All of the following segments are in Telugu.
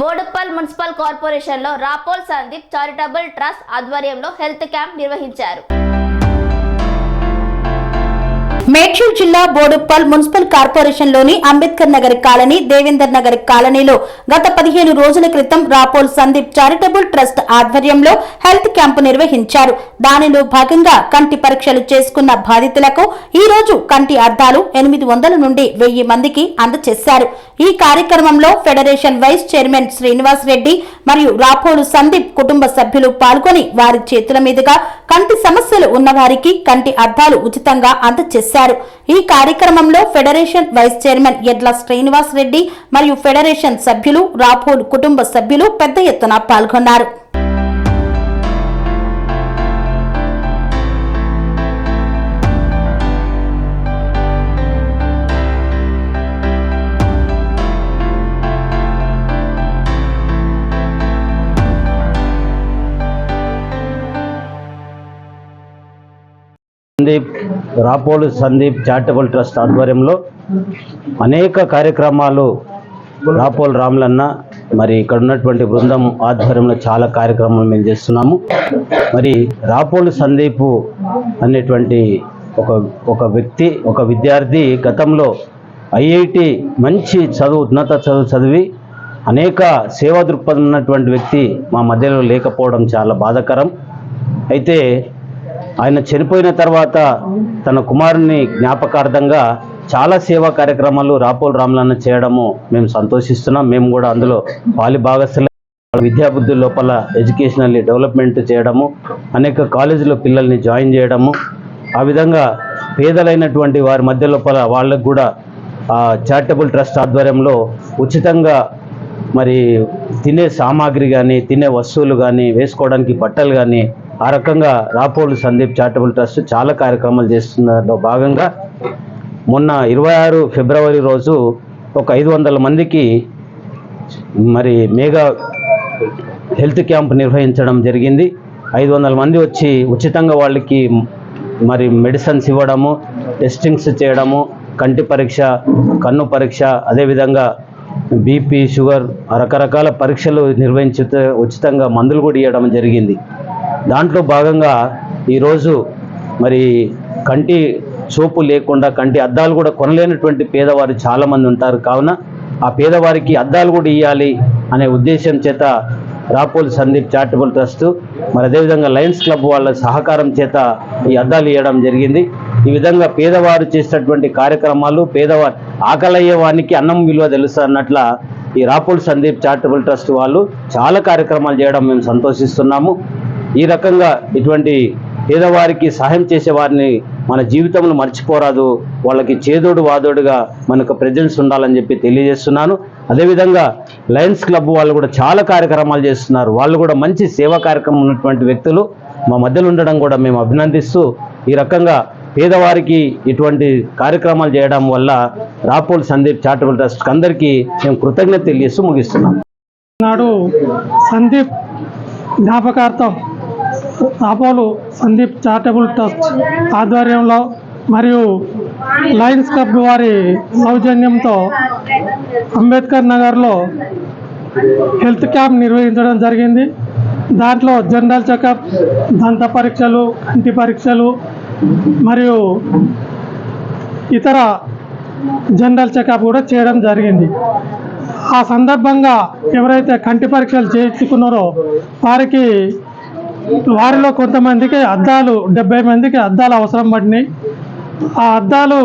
బోడుప్పల్ మున్సిపల్ కార్పొరేషన్లో రాపోల్ సందీప్ చారిటబుల్ ట్రస్ట్ ఆధ్వర్యంలో హెల్త్ క్యాంప్ నిర్వహించారు. మేడ్చూర్ జిల్లా బోడుప్పల్ మున్సిపల్ కార్పొరేషన్లోని అంబేద్కర్ నగర్ కాలనీ దేవేందర్ నగర్ కాలనీలో గత పదిహేను రోజుల క్రితం రాపోల్ సందీప్ చారిటబుల్ ట్రస్ట్ ఆధ్వర్యంలో హెల్త్ క్యాంపు నిర్వహించారు. దానిలో భాగంగా కంటి పరీక్షలు చేసుకున్న బాధితులకు ఈ రోజు కంటి అద్దాలు ఎనిమిది వందల నుండి వెయ్యి మందికి అందజేశారు ఈ కార్యక్రమంలో federation vice chairman Srinivas Reddy మరియు రాపోలు సందీప్ కుటుంబ సభ్యులు పాల్గొని వారి చేతుల మీదుగా కంటి సమస్యలు ఉన్నవారికి కంటి అద్దాలు ఉచితంగా అందజేశారు ఈ కార్యక్రమంలో ఫెడరేషన్ వైస్ చైర్మన్ ఎడ్ల శ్రీనివాస్ రెడ్డి మరియు ఫెడరేషన్ సభ్యులు రాపోలు కుటుంబ సభ్యులు పెద్ద ఎత్తున పాల్గొన్నారు. సందీప్ రాపోలు సందీప్ చారిటబుల్ ట్రస్ట్ ఆధ్వర్యంలో అనేక కార్యక్రమాలు రాపోలు రాములన్న మరి ఇక్కడ ఉన్నటువంటి బృందం ఆధ్వర్యంలో చాలా కార్యక్రమాలు మేము చేస్తున్నాము. మరి రాపోలు సందీప్ అనేటువంటి ఒక ఒక వ్యక్తి ఒక విద్యార్థి గతంలో ఐఐటి మంచి చదువు ఉన్నత చదువు చదివి అనేక సేవా దృక్పథం ఉన్నటువంటి వ్యక్తి మా మధ్యలో లేకపోవడం చాలా బాధాకరం. అయితే ఆయన చనిపోయిన తర్వాత తన కుమారుని జ్ఞాపకార్థంగా చాలా సేవా కార్యక్రమాలు రాపోల్ రాములన్న చేయడము మేము సంతోషిస్తున్నాం. మేము కూడా అందులో పాలి భాగస్థుల విద్యాబుద్ధి లోపల ఎడ్యుకేషనల్లీ డెవలప్మెంట్ చేయడము అనేక కాలేజీలో పిల్లల్ని జాయిన్ చేయడము ఆ విధంగా పేదలైనటువంటి వారి మధ్య లోపల వాళ్ళకు కూడా చారిటబుల్ ట్రస్ట్ ఆధ్వర్యంలో ఉచితంగా మరి తినే సామాగ్రి కానీ తినే వస్తువులు కానీ వేసుకోవడానికి బట్టలు కానీ ఆ రకంగా రాపోలు సందీప్ చారిటబుల్ ట్రస్ట్ చాలా కార్యక్రమాలు చేస్తున్నలో భాగంగా మొన్న ఇరవై ఆరు ఫిబ్రవరి రోజు ఒక ఐదు వందల మందికి మరి మేఘా హెల్త్ క్యాంప్ నిర్వహించడం జరిగింది. ఐదు వందల మంది వచ్చి ఉచితంగా వాళ్ళకి మరి మెడిసిన్స్ ఇవ్వడము టెస్టింగ్స్ చేయడము కంటి పరీక్ష కన్ను పరీక్ష అదేవిధంగా బీపీ షుగర్ రకరకాల పరీక్షలు నిర్వహించి ఉచితంగా మందులు కూడా ఇవ్వడం జరిగింది. దాంట్లో భాగంగా ఈరోజు మరి కంటి చూపు లేకుండా కంటి అద్దాలు కూడా కొనలేనటువంటి పేదవారు చాలామంది ఉంటారు. కావున ఆ పేదవారికి అద్దాలు కూడా ఇవ్వాలి అనే ఉద్దేశం చేత రాపోల్ సందీప్ చారిటబుల్ ట్రస్ట్ మరి అదేవిధంగా లయన్స్ క్లబ్ వాళ్ళ సహకారం చేత ఈ అద్దాలు ఇవ్వడం జరిగింది. ఈ విధంగా పేదవారు చేసినటువంటి కార్యక్రమాలు పేదవారు ఆకలయ్యే వానికి అన్నం విలువ తెలుసు అన్నట్ల ఈ రాపోల్ సందీప్ చారిటబుల్ ట్రస్ట్ వాళ్ళు చాలా కార్యక్రమాలు చేయడం మేము సంతోషిస్తున్నాము. ఈ రకంగా ఇటువంటి పేదవారికి సహాయం చేసే వారిని మన జీవితంలో మర్చిపోరాదు. వాళ్ళకి చేదోడు వాదోడుగా మనకు ప్రజెన్స్ ఉండాలని చెప్పి తెలియజేస్తున్నాను. అదేవిధంగా లయన్స్ క్లబ్ వాళ్ళు కూడా చాలా కార్యక్రమాలు చేస్తున్నారు. వాళ్ళు కూడా మంచి సేవా కార్యక్రమం ఉన్నటువంటి వ్యక్తులు. మా మధ్యలో ఉండడం కూడా మేము అభినందిస్తూ ఈ రకంగా పేదవారికి ఇటువంటి కార్యక్రమాలు చేయడం వల్ల రాపోల్ సందీప్ చారిటబుల్ ట్రస్ట్ అందరికీ మేము కృతజ్ఞత తెలియజేస్తూ ముగిస్తున్నాం. నాడు సందీప్ జ్ఞాపకార్థం రాపోలు సందీప్ చారిటబుల్ ట్రస్ట్ ఆధ్వర్యంలో మరియు లయన్స్ క్లబ్ వారి సౌజన్యంతో అంబేద్కర్ నగర్లో హెల్త్ క్యాంప్ నిర్వహించడం జరిగింది. దాంట్లో జనరల్ చెకప్ దంత పరీక్షలు కంటి పరీక్షలు మరియు ఇతర జనరల్ చెకప్ కూడా చేయడం జరిగింది. ఆ సందర్భంగా ఎవరైతే కంటి పరీక్షలు చేయించుకున్నారో వారికి వారిలో కొంతమందికి అద్దాలు డెబ్బై మందికి అద్దాలు అవసరం పడినాయి. ఆ అద్దాలు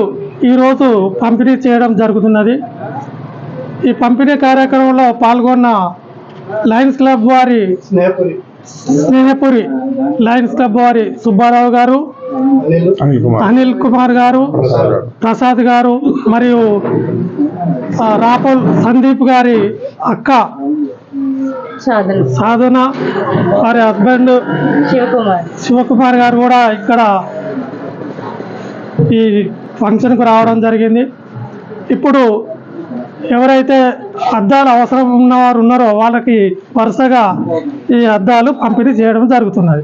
ఈరోజు పంపిణీ చేయడం జరుగుతున్నది. ఈ పంపిణీ కార్యక్రమంలో పాల్గొన్న లయన్స్ క్లబ్ వారి స్నేహపురి. లయన్స్ క్లబ్ వారి సుబ్బారావు గారు అనిల్. కుమార్. గారు. ప్రసాద్ గారు మరియు ఆ, రాపుల్ సందీప్ గారి అక్క సాధన. వారి హస్బెండ్ శివకుమార్. శివకుమార్ గారు కూడా ఇక్కడ ఈ ఫంక్షన్కు రావడం జరిగింది. ఇప్పుడు ఎవరైతే అద్దాలు అవసరం ఉన్నవారు ఉన్నారో వాళ్ళకి వరుసగా ఈ అద్దాలు పంపిణీ చేయడం జరుగుతున్నది.